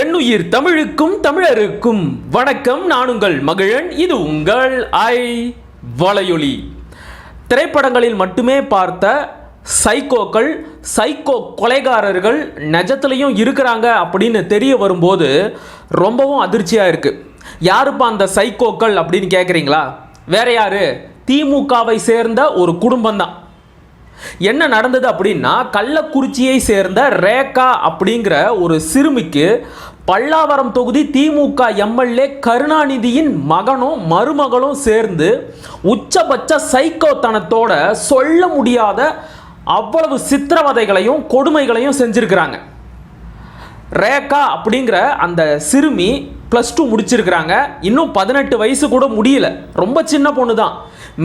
என்னுயிர் தமிழுக்கும் தமிழருக்கும் வணக்கம். நான் உங்கள் மகிழன். இது உங்கள் ஐ வலையொலி. திரைப்படங்களில் மட்டுமே பார்த்த சைக்கோக்கள் சைக்கோ கொலைகாரர்கள் நிஜத்துலையும் இருக்கிறாங்க அப்படின்னு தெரிய வரும்போது ரொம்பவும் அதிர்ச்சியாக இருக்குது யாருப்பா அந்த சைக்கோக்கள் அப்படின்னு கேட்குறீங்களா வேற யாரு? திமுகவை சேர்ந்த ஒரு குடும்பம்தான். என்ன நடந்தது அப்படின்னா கள்ளக்குறிச்சியை சேர்ந்த ரேகா அப்படிங்கிற ஒரு சிறுமிக்கு பல்லாவரம் தொகுதி திமுக எம்எல்ஏ கருணாநிதியின் மகனும் மருமகளும் சேர்ந்து உச்சபட்ச சைக்கோத்தனத்தோட சொல்ல முடியாத அவ்வளவு சித்திரவதைகளையும் கொடுமைகளையும் செஞ்சிருக்கிறாங்க. ரேகா அப்படிங்கிற அந்த சிறுமி ப்ளஸ் டூ முடிச்சிருக்கிறாங்க. இன்னும் பதினெட்டு வயசு கூட முடியல. ரொம்ப சின்ன பொண்ணு தான்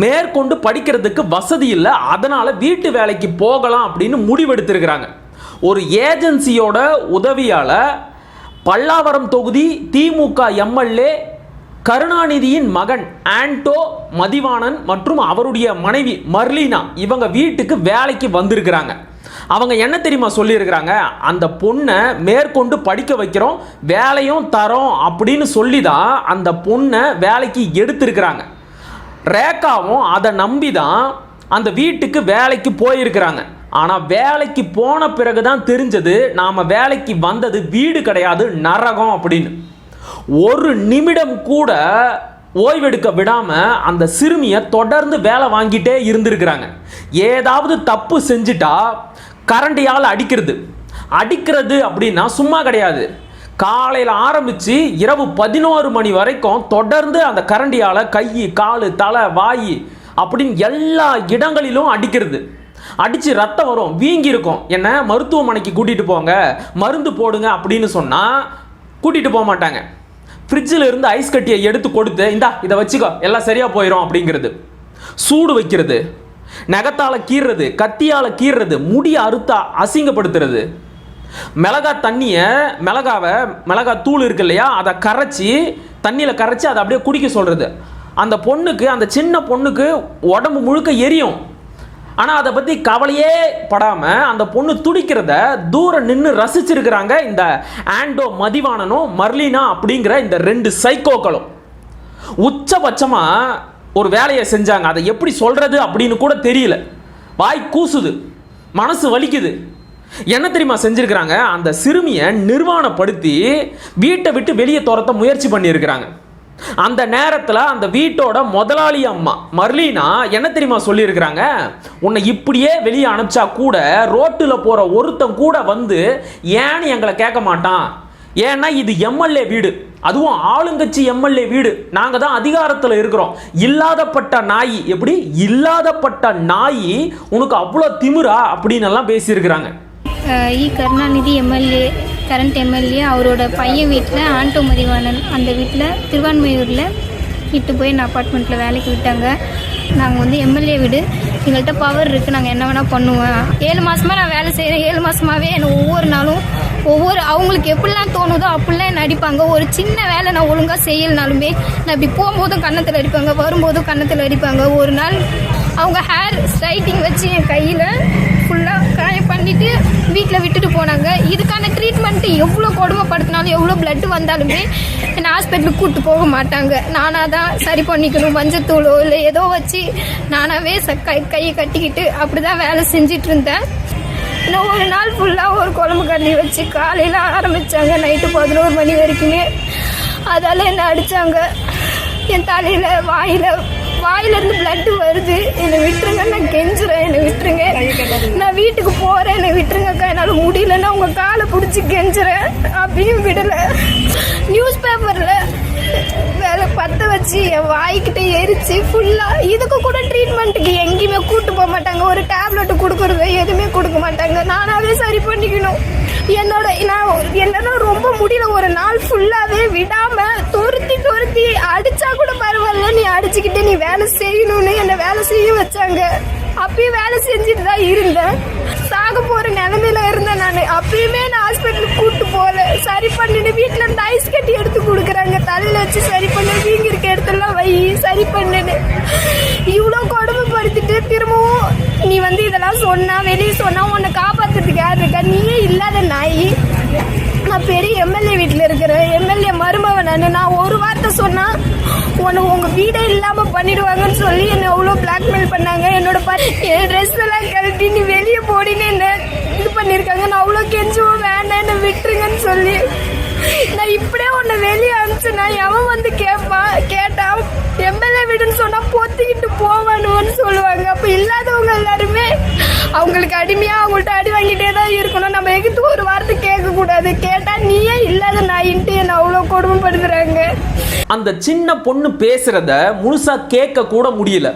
மேற்கொண்டு படிக்கிறதுக்கு வசதி இல்லை. அதனால் வீட்டு வேலைக்கு போகலாம் அப்படின்னு முடிவெடுத்திருக்கிறாங்க. ஒரு ஏஜென்சியோட உதவியால் பல்லாவரம் தொகுதி திமுக எம்எல்ஏ கருணாநிதியின் மகன் ஆண்டோ மதிவாணன் மற்றும் அவருடைய மனைவி மர்லீனா. இவங்க வீட்டுக்கு வேலைக்கு வந்திருக்கிறாங்க. அவங்க என்ன தெரியுமா சொல்லியிருக்கிறாங்க? அந்த பொண்ணை மேற்கொண்டு படிக்க வைக்கிறோம் வேலையும் தரோம் அப்படின்னு சொல்லி தான் அந்த பொண்ணை வேலைக்கு எடுத்திருக்கிறாங்க. ரேகாவும் அதை நம்பி தான் அந்த வீட்டுக்கு வேலைக்கு போயிருக்கிறாங்க. ஆனால் வேலைக்கு போன பிறகு தான் தெரிஞ்சது நாம் வேலைக்கு வந்தது வீடு கிடையாது நரகம் அப்படின்னு. ஒரு நிமிடம் கூட ஓய்வெடுக்க விடாமல் அந்த சிறுமியை தொடர்ந்து வேலை வாங்கிட்டே இருந்திருக்கிறாங்க. ஏதாவது தப்பு செஞ்சுட்டா கரண்டியால் அடிக்கிறது. அடிக்கிறது அப்படின்னா சும்மா கிடையாது. காலையில் ஆரம்பித்து இரவு பதினோரு மணி வரைக்கும் தொடர்ந்து அந்த கரண்டியால் கை கால் தலை வாய் அப்படின்னு எல்லா இடங்களிலும் அடிக்கிறது. அடித்து ரத்தம் வரும் வீங்கி இருக்கும். என்ன மருத்துவமனைக்கு கூட்டிகிட்டு போங்க மருந்து போடுங்க அப்படின்னு சொன்னால் கூட்டிகிட்டு போக மாட்டாங்க. ஃப்ரிட்ஜில் இருந்து ஐஸ் கட்டியை எடுத்து கொடுத்து இந்தா இதை வச்சுக்கோ எல்லாம் சரியாக போயிடும் அப்படிங்கிறது. சூடு வைக்கிறது நகத்தால் கீறுறது கத்தியால் கீறுறது முடியை அறுத்தா அசிங்கப்படுத்துறது. மிளகா தண்ணியை மிளகாவை மிளகா தூள் இருக்கு இல்லையா அதை கரைச்சி தண்ணியில் கரைச்சி அதை அப்படியே குடிக்க சொல்கிறது அந்த பொண்ணுக்கு அந்த சின்ன பொண்ணுக்கு உடம்பு முழுக்க எரியும். ஆனால் அதை பற்றி கவலையே படாமல் அந்த பொண்ணு துடிக்கிறத தூரம் நின்று ரசிச்சிருக்கிறாங்க இந்த ஆண்டோ மதிவானனும் மர்லினா அப்படிங்கிற இந்த ரெண்டு சைக்கோக்களும். உச்சபட்சமாக ஒரு வேலையை செஞ்சாங்க. அதை எப்படி சொல்கிறது அப்படின்னு கூட தெரியல. வாய் கூசுது. மனசு வலிக்குது. என்ன தெரியுமா செஞ்சுருக்கிறாங்க? அந்த சிறுமியை நிர்வாணப்படுத்தி வீட்டை விட்டு வெளியே துரத்த முயற்சி பண்ணியிருக்கிறாங்க. அந்த நேரத்தில் அந்த வீட்டோட முதலாளி அம்மா மர்லினா என்ன தெரியுமா சொல்லியிருக்கிறாங்க? உன்னை இப்படியே வெளியே அனுப்பிச்சா கூட ரோட்டில் போகிற ஒருத்தன் கூட வந்து ஏன்னு எங்களை கேட்க மாட்டான். ஏன்னா இது எம்எல்ஏ வீடு. அதுவும் ஆளுங்கட்சி எம்எல்ஏ வீடு. நாங்கள் தான் அதிகாரத்தில் இருக்கிறோம். இல்லாதப்பட்ட நாய் எப்படி? இல்லாதப்பட்ட நாய் உனக்கு அவ்வளோ திமிரா அப்படின்னு எல்லாம் பேசியிருக்கிறாங்க. இ கருணாநிதி எம்எல்ஏ. கரண்ட் எம்எல்ஏ அவரோட பையன் வீட்டில் ஆண்டோ மதிவாணன் அந்த வீட்டில் திருவான்மையூரில் இட்டு போய் நான் அப்பார்ட்மெண்ட்டில் வேலைக்கு விட்டாங்க. நாங்கள் வந்து எம்எல்ஏ வீடு. எங்கள்கிட்ட பவர் இருக்குது நாங்கள் என்ன வேணால் பண்ணுவேன் ஏழு மாதமாக நான் வேலை செய்கிறேன் ஏழு மாதமாகவே என்னை ஒவ்வொரு நாளும் ஒவ்வொரு அவங்களுக்கு எப்படிலாம் தோணுதோ அப்படிலாம் என்ன அடிப்பாங்க. ஒரு சின்ன வேலை நான் ஒழுங்காக செய்யலனாலுமே நான் இப்படி போகும்போதும் கன்னத்தில் அடிப்பாங்க. வரும்போதும் கன்னத்தில் அடிப்பாங்க. ஒரு நாள் அவங்க ஹேர் ஸ்ட்ரைட்டிங் வச்சு என் கையில் ஃபுல்லாக காயம் பண்ணிவிட்டு வீட்டில் விட்டுட்டு போனாங்க. இதுக்கான ட்ரீட்மெண்ட்டு எவ்வளோ கொடுமைப்படுத்தினாலும் எவ்வளோ பிளட்டு வந்தாலுமே என்னை ஹாஸ்பிட்டலுக்கு கூப்பிட்டு போக மாட்டாங்க. நானாக தான் சரி பண்ணிக்கணும் மஞ்சத்தூளோ இல்லை ஏதோ வச்சு நானாகவே ச கை கையை கட்டிக்கிட்டு அப்படி தான் வேலை செஞ்சிட்டு இருந்தேன். இன்னும் ஒரு நாள் ஃபுல்லாக ஒரு குழம்பு கண்ணி வச்சு காலையில் ஆரம்பித்தாங்க நைட்டு பதினோரு மணி வரைக்குமே. அதால் என்னை அடித்தாங்க என் தலையில் வாயில் வாயிலிருந்து பிளட் வருது. என்னை விட்டுருங்க நான் கெஞ்சுறேன். என்னை விட்டுருங்க. நான் வீட்டுக்கு போகிறேன் என்னை விட்டுருங்கக்கா என்னால் முடியலன்னா உங்கள் காலை பிடிச்சி கெஞ்சுறேன். அப்படியும் விடலை. நியூஸ் பேப்பரில் வேலை பற்ற வச்சு என் வாய்க்கிட்ட எரிச்சு ஃபுல்லாக இதுக்கு கூட ட்ரீட்மெண்ட்டுக்கு எங்கேயுமே கூட்டு போக மாட்டாங்க. ஒரு டேப்லெட் கொடுக்குறது எதுவுமே கொடுக்க மாட்டாங்க. நானாவே சரி பண்ணிக்கணும். என்னோட நான் என்னன்னா ரொம்ப முடியல. ஒரு நாள் ஃபுல்லாகவே விடாமல் துருத்தி கூட நீ அடிச்சுக்கிட்டு நீ வேலை செய்யணும்னு என்னை வேலை செய்ய வச்சாங்க. அப்பயும் வேலை செஞ்சுட்டு தான் இருந்தேன். சாக போற நிலமையில இருந்தேன் நான். அப்பயுமே நான் ஹாஸ்பிட்டலுக்கு கூட்டு போகல. சரி பண்ணிட்டு வீட்டுல இருந்து ஐஸ் கட்டி எடுத்து கொடுக்குறாங்க. தலையில வச்சு சரி பண்ணு வீங்க இருக்க இடத்தெல்லாம் வை சரி பண்ணுன்னு. இவ்வளோ கொடுமைப்படுத்திட்டு திரும்பவும் நீ வந்து இதெல்லாம் சொன்னா வெளியே சொன்னா உன்னை காப்பாத்துறதுக்கு யார் இருக்கா? நீயே இல்லாத நாய். நான் நான் பெரிய எம்எல்ஏ வீட்டில் இருக்கிறேன். எம்எல்ஏ மருமவன் நான் நான் ஒரு வார்த்தை சொன்னா போனோம். உங்க வீடே இல்லாம பண்ணிடுவாங்கன்னு சொல்லி என்னை அவ்வளோ பிளாக்மெயில் பண்ணாங்க. என்னோட ப- என் ட்ரெஸ் எல்லாம் கழட்டி நீ வெளியே போடின்னு என்ன இது பண்ணியிருக்காங்க. நான் அவ்வளோ கெஞ்சுவோம் வேண்டாம் என்னை விட்டுருங்கன்னு சொல்லி. நான் இப்படியே உன்னை வெளியே அனுப்பிச்சுனா? எவன் வந்து கேட்பான் கேட்டான் எம்எல்ஏ வீடுன்னு சொன்னா பொத்திக்கிட்டு போவானுன்னு சொல்லுவாங்க. அப்ப இல்லாதவங்க எல்லாருமே அவங்களுக்கு அடிமையா அவங்கள்ட்ட அடி வாங்கிட்டே தான் இருக்கணும். நம்ம அது கேட்டா நீயே இல்லாத நாயின்ட்டு என்ன அவ்வளோ கொடுமைப்படுத்துறாங்க. அந்த சின்ன பொண்ணு பேசுறத முழுசா கேட்க கூட முடியல.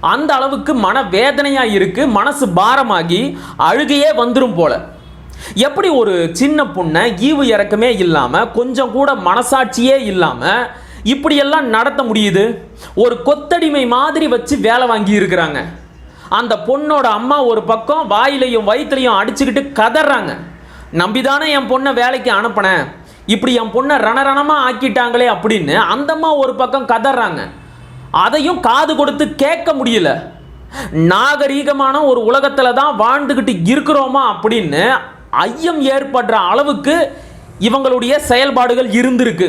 அந்த அளவுக்கு மன வேதனையா இருக்கு மனசு பாரமாகி அழுகையே வந்துடும் போல. எப்படி ஒரு சின்ன பொண்ணை ஈவு இறக்கமே இல்லாம கொஞ்சம் கூட மனசாட்சியே இல்லாம இப்படியெல்லாம் நடத்த முடியுது? ஒரு கொத்தடிமை மாதிரி வச்சு வேலை வாங்கி இருக்கிறாங்க. அந்த பொண்ணோட அம்மா ஒரு பக்கம் வாயிலையும் வயிற்றுலையும் அடிச்சுக்கிட்டு கதறாங்க. நம்பிதானே என் பொண்ணை வேலைக்கு அனுப்பினேன்? இப்படி என் பொண்ணை ரணரணமாக ஆக்கிட்டாங்களே அப்படின்னு அந்தம்மா ஒரு பக்கம் கதறாங்க. அதையும் காது கொடுத்து கேட்க முடியல. நாகரீகமான ஒரு உலகத்தில் தான் வாழ்ந்துக்கிட்டு இருக்கிறோமா அப்படின்னு ஐயம் ஏற்படுற அளவுக்கு இவங்களுடைய செயல்பாடுகள் இருந்திருக்கு.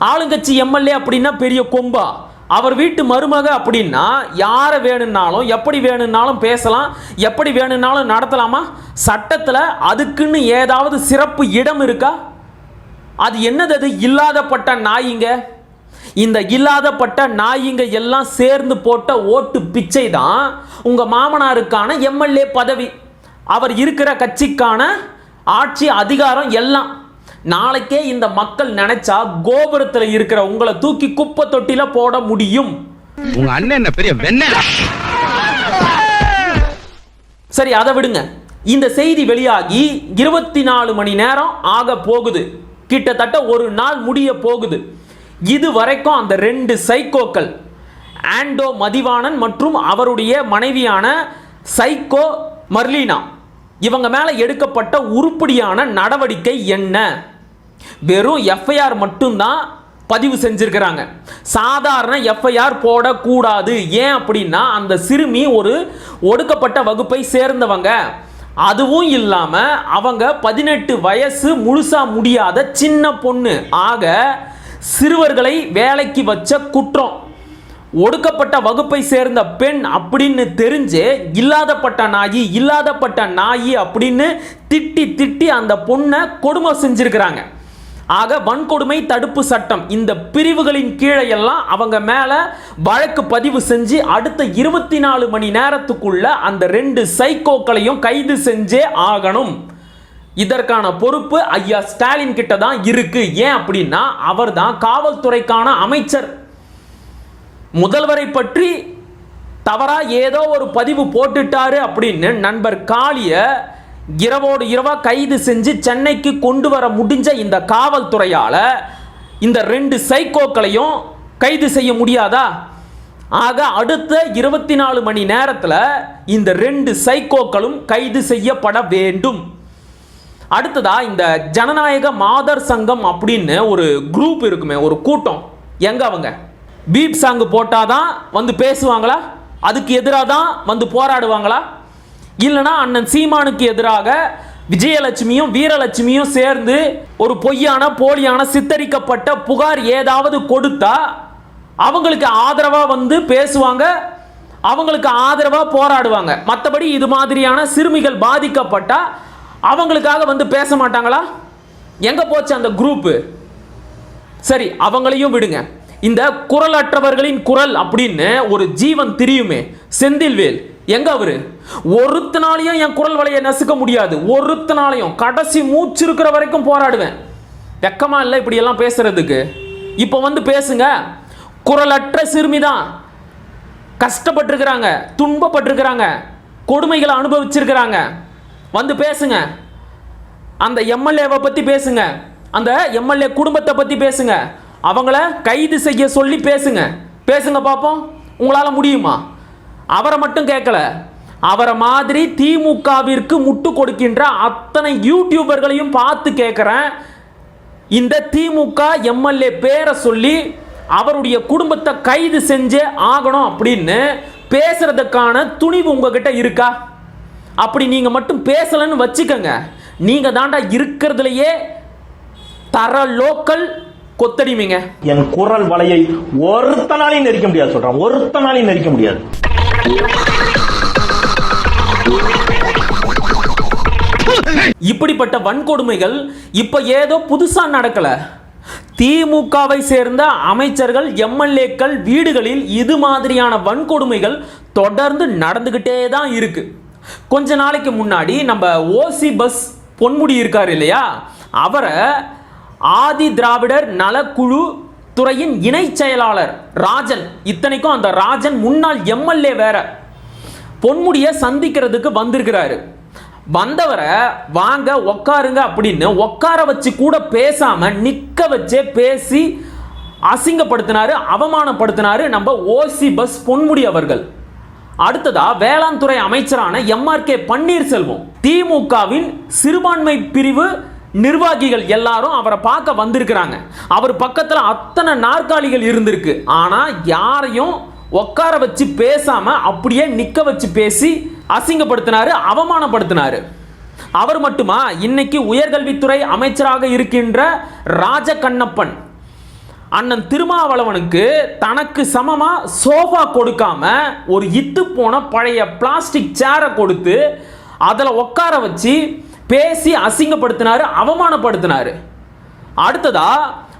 ஆளுங்கட்சி எம்எல்ஏ அப்படின்னா பெரிய கொம்பா. அவர் வீட்டு மருமக அப்படின்னா யாரை வேணும்னாலும் எப்படி வேணும்னாலும் பேசலாம் எப்படி வேணும்னாலும் நடத்தலாமா? சட்டத்தில் அதுக்குன்னு ஏதாவது சிறப்பு இடம் இருக்கா? அது என்னது அது? இல்லாதப்பட்ட நாயிங்க? இந்த இல்லாதப்பட்ட நாயிங்க எல்லாம் சேர்ந்து போட்ட ஓட்டு பிச்சை தான் உங்கள் மாமனாருக்கான எம்எல்ஏ பதவி. அவர் இருக்கிற கட்சிக்கான ஆட்சி அதிகாரம் எல்லாம். நாளைக்கே இந்த மக்கள் நினைச்சா கோபுரத்தில் இருக்கிற உங்களை தூக்கி குப்பை தொட்டில போட முடியும். உங்க அண்ணன் என்ன பெரிய சரி அதை விடுங்க. இந்த செய்தி வெளியாகி இருபத்தி நாலு மணி நேரம் ஆக போகுது. கிட்டத்தட்ட ஒரு நாள் முடிய போகுது. இது வரைக்கும் அந்த ரெண்டு சைக்கோக்கள் ஆண்டோ மதிவாணன் மற்றும் அவருடைய மனைவியான சைக்கோ மர்லீனா இவங்க மேலே எடுக்கப்பட்ட உருப்படியான நடவடிக்கை என்ன? வெறும் எஃப்ஐஆர் மட்டும்தான் பதிவு செஞ்சிருக்கிறாங்க. சாதாரண எஃப்ஐஆர் போடக்கூடாது. ஏன் அப்படின்னா அந்த சிறுமி ஒரு ஒடுக்கப்பட்ட வகுப்பை சேர்ந்தவங்க. அதுவும் இல்லாமல் அவங்க பதினெட்டு வயசு முழுசா முடியாத சின்ன பொண்ணு. ஆக சிறுவர்களை வேலைக்கு வச்ச குற்றம். ஒடுக்கப்பட்ட வகுப்பை சேர்ந்த பெண் அப்படின்னு தெரிஞ்சு இல்லாதப்பட்ட நாயி இல்லாதப்பட்ட நாயி அப்படின்னு திட்டி திட்டி அந்த பொண்ணை கொடுமை செஞ்சிருக்கிறாங்க. ஆக வன்கொடுமை தடுப்பு சட்டம். இந்த பிரிவுகளின் கீழே எல்லாம் அவங்க மேலே வழக்கு பதிவு செஞ்சு அடுத்த இருபத்தி நாலு மணி நேரத்துக்குள்ள அந்த ரெண்டு சைக்கோக்களையும் கைது செஞ்சே ஆகணும். இதற்கான பொறுப்பு ஐயா ஸ்டாலின் கிட்ட தான் இருக்கு. ஏன் அப்படின்னா அவர் தான் காவல்துறைக்கான அமைச்சர். முதல்வரை பற்றி தவறாக ஏதோ ஒரு பதிவு போட்டுட்டாரு அப்படின்னு நண்பர் காளியை இரவோடு இரவாக கைது செஞ்சு சென்னைக்கு கொண்டு வர முடிஞ்ச இந்த காவல்துறையால் இந்த ரெண்டு சைக்கோக்களையும் கைது செய்ய முடியாதா? ஆக அடுத்த இருபத்தி நாலு மணி நேரத்தில் இந்த ரெண்டு சைக்கோக்களும் கைது செய்யப்பட வேண்டும். அடுத்ததா இந்த ஜனநாயக மாதர் சங்கம் அப்படின்னு ஒரு குரூப் இருக்குமே ஒரு கூட்டம். எங்க அவங்க? பீப் சாங் போட்டாதான் வந்து பேசுவாங்களா? அதுக்கு எதிராக தான் வந்து போராடுவாங்களா? இல்லைனா அண்ணன் சீமானுக்கு எதிராக விஜயலட்சுமியும் வீரலட்சுமியும் சேர்ந்து ஒரு பொய்யான போலியான சித்தரிக்கப்பட்ட புகார் ஏதாவது கொடுத்தா அவங்களுக்கு ஆதரவாக வந்து பேசுவாங்க அவங்களுக்கு ஆதரவாக போராடுவாங்க. மற்றபடி இது மாதிரியான சிறுமிகள் பாதிக்கப்பட்டால் அவங்களுக்காக வந்து பேச மாட்டாங்களா? எங்கே போச்சு அந்த குரூப்பு சரி அவங்களையும் விடுங்க. இந்த குரலற்றவர்களின் குரல் அப்படின்னு ஒரு ஜீவன் திரியுமே செந்தில்வேல். எங்க அவரு? ஒருத்தனாலையும் என் குரல் வலையை நசுக்க முடியாது. ஒருத்தனாலையும் கடைசி மூச்சு இருக்கிற வரைக்கும் போராடுவேன். வெக்கமா இல்லை இப்படி எல்லாம் பேசுறதுக்கு? இப்போ வந்து பேசுங்க. குரலற்ற சிறுமி தான் கஷ்டப்பட்டிருக்கிறாங்க துன்பப்பட்டிருக்கிறாங்க கொடுமைகளை அனுபவிச்சிருக்கிறாங்க. வந்து பேசுங்க. அந்த எம்எல்ஏவை பற்றி பேசுங்க. அந்த எம்எல்ஏ குடும்பத்தை பற்றி பேசுங்க. அவங்கள கைது செய்ய சொல்லி பேசுங்க. பேசுங்க பார்ப்போம் உங்களால் முடியுமா? அவரை மட்டும் கேட்கல அவரை மாதிரி திமுகவிற்கு முட்டு கொடுக்கின்ற அத்தனை யூடியூபர்களையும் பார்த்து கேட்குறேன் இந்த திமுக எம்எல்ஏ பேரை சொல்லி அவருடைய குடும்பத்தை கைது செஞ்சே ஆகணும் அப்படின்னு பேசுறதுக்கான துணிவு உங்ககிட்ட இருக்கா? அப்படி நீங்கள் மட்டும் பேசலன்னு வச்சுக்கோங்க. நீங்கள் தாண்டா இருக்கிறதுலையே தர லோக்கல் கொத்தடிமைங்க. என் குரல் வலையை ஒருத்தனாலையும் நெரிக்க முடியாது சொல்றான். ஒருத்தனாலையும் நெரிக்க முடியாது. இப்படிப்பட்ட வன்கொடுமைகள் இப்ப ஏதோ புதுசா நடக்கல. திமுகவை சேர்ந்த அமைச்சர்கள் எம்எல்ஏக்கள் வீடுகளில் இது மாதிரியான வன்கொடுமைகள் தொடர்ந்து நடந்துகிட்டே தான் இருக்கு. கொஞ்ச நாளைக்கு முன்னாடி நம்ம ஓசி பஸ் பொன்முடி இருக்கார் இல்லையா? அவரை ஆதி திராவிடர் நலக்குழு துறையின் இணை செயலாளர் ராஜன். இத்தனைக்கும் அந்த ராஜன் முன்னாள் எம்எல்ஏ வேற. பொன்முடியை சந்திக்கிறதுக்கு வந்திருக்கிறாரு. வந்தவரை வாங்க உக்காருங்க அப்படின்னு உட்கார வச்சு கூட பேசாம நிக்க வச்சே பேசி அசிங்கப்படுத்தினாரு அவமானப்படுத்தினாரு நம்ம ஓசி பஸ் பொன்முடி அவர்கள். அடுத்ததா வேளாண் துறை அமைச்சரான எம்ஆர்கே பன்னீர்செல்வம். திமுகவின் சிறுபான்மை பிரிவு நிர்வாகிகள் எல்லாரும் அவரை பார்க்க வந்திருக்கிறாங்க. அவர் பக்கத்தில் அத்தனை நாற்காலிகள் இருந்திருக்கு. ஆனால் யாரையும் உட்கார வச்சு பேசாம அப்படியே நிக்க வச்சு பேசி அசிங்கப்படுத்தினாரு அவமானப்படுத்தினாரு. அவர் மட்டுமா? இன்னைக்கு உயர்கல்வித்துறை அமைச்சராக இருக்கின்ற ராஜ கண்ணப்பன் அண்ணன் திருமாவளவனுக்கு தனக்கு சமமா சோஃபா கொடுக்காம ஒரு இத்து போன பழைய பிளாஸ்டிக் சேரை கொடுத்து அதில் உட்கார வச்சு பேசி அசிங்கப்படுத்தினார் அவமானப்படுத்தினார். அடுத்ததா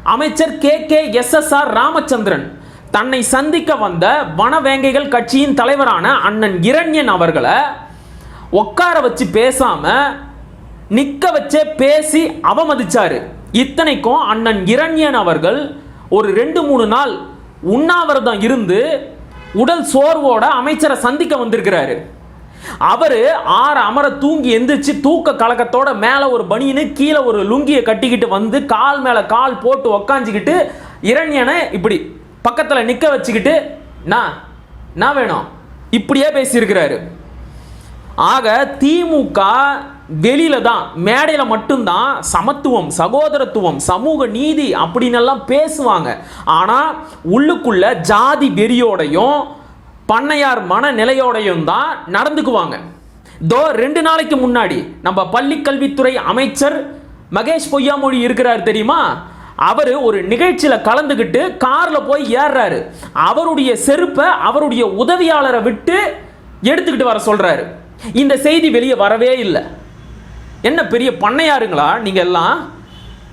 அமைச்சர் K K S S R Ramachandran. தன்னை சந்திக்க வந்த வனவேங்கைகள் கட்சியின் தலைவரான அண்ணன் இரண்யன் அவர்களை உட்கார வச்சு பேசாம நிக்க வச்சே பேசி அவமதிச்சார். இத்தனைக்கும் அண்ணன் இரண்யன் அவர்கள் ஒரு ரெண்டு மூணு நாள் உண்ணாவிரதம் இருந்து உடல் சோர்வோட அமைச்சரை சந்திக்க வந்திருக்கிறாரு. அவர் ஆறு அமர தூங்கி எந்திரிச்சு தூக்க கலக்கத்தோட மேலே ஒரு பனியனு கீழே ஒரு லுங்கியை கட்டிக்கிட்டு வந்து கால் மேலே கால் போட்டு உக்காஞ்சிக்கிட்டு இரண்யனை இப்படி பக்கத்தில் நிற்க வச்சுக்கிட்டு நான் நான் வேணும்? இப்படியே பேசியிருக்கிறாரு. ஆக திமுக வெளியில தான் மேடையில் மட்டும்தான் சமத்துவம் சகோதரத்துவம் சமூக நீதி அப்படின்னு எல்லாம் பேசுவாங்க. ஆனால் உள்ளுக்குள்ள ஜாதி வெறியோடையும் பண்ணையார் மனநிலையோடையும் தான் நடந்துக்குவாங்க. தோ ரெண்டு நாளைக்கு முன்னாடி நம்ம பள்ளி கல்வித்துறை அமைச்சர் மகேஷ் பொய்யாமொழி இருக்கிறார் தெரியுமா? அவர் ஒரு நிகழ்ச்சியில் கலந்துக்கிட்டு காரில் போய் ஏறுறாரு அவருடைய செருப்பை அவருடைய உதவியாளரை விட்டு எடுத்துக்கிட்டு வர சொல்கிறாரு இந்த செய்தி வெளியே வரவே இல்லை. என்ன பெரிய பண்ணையாருங்களா நீங்கள் எல்லாம்?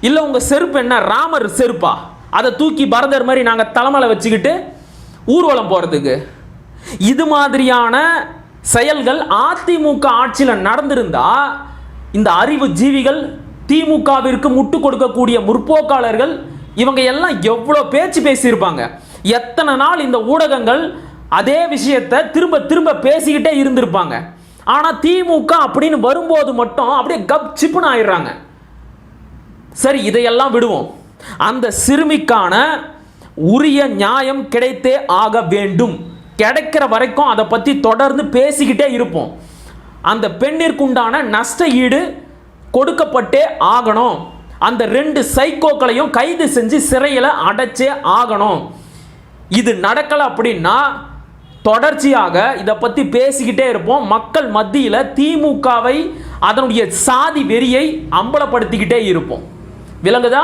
இல்லை உங்கள் செருப்பு என்ன? ராமர் செருப்பா? அதை தூக்கி பரதர் மாதிரி நாங்கள் தலைமலை வச்சுக்கிட்டு ஊர்வலம் போகிறதுக்கு இது மாதிரியான செயல்கள் அதிமுக ஆட்சியில் நடந்திருந்தா இந்த அறிவு ஜீவிகள் திமுகவிற்கு முட்டு கொடுக்கக்கூடிய முற்போக்காளர்கள் இவங்க எல்லாம் எவ்வளோ பேச்சு பேசியிருப்பாங்க. எத்தனை நாள் இந்த ஊடகங்கள் அதே விஷயத்தை திரும்ப திரும்ப பேசிக்கிட்டே இருந்திருப்பாங்க. ஆனால் திமுக அப்படின்னு வரும்போது மட்டும் அப்படியே கப் சிப்புன்னு ஆயிடுறாங்க. சரி இதையெல்லாம் விடுவோம். அந்த சிறுமிக்கான உரிய நியாயம் கிடைத்தே ஆக வேண்டும். கிடைக்கிற வரைக்கும் அதை பற்றி தொடர்ந்து பேசிக்கிட்டே இருப்போம். அந்த பெண்ணிற்குண்டான நஷ்ட ஈடு கொடுக்கப்பட்டே ஆகணும். அந்த ரெண்டு சைக்கோக்களையும் கைது செஞ்சு சிறையில் அடைச்சே ஆகணும். இது நடக்கலை அப்படின்னா தொடர்ச்சியாக இதை பற்றி பேசிக்கிட்டே இருப்போம். மக்கள் மத்தியில் திமுகவை அதனுடைய சாதி வெறியை அம்பலப்படுத்திக்கிட்டே இருப்போம். விளங்குதா?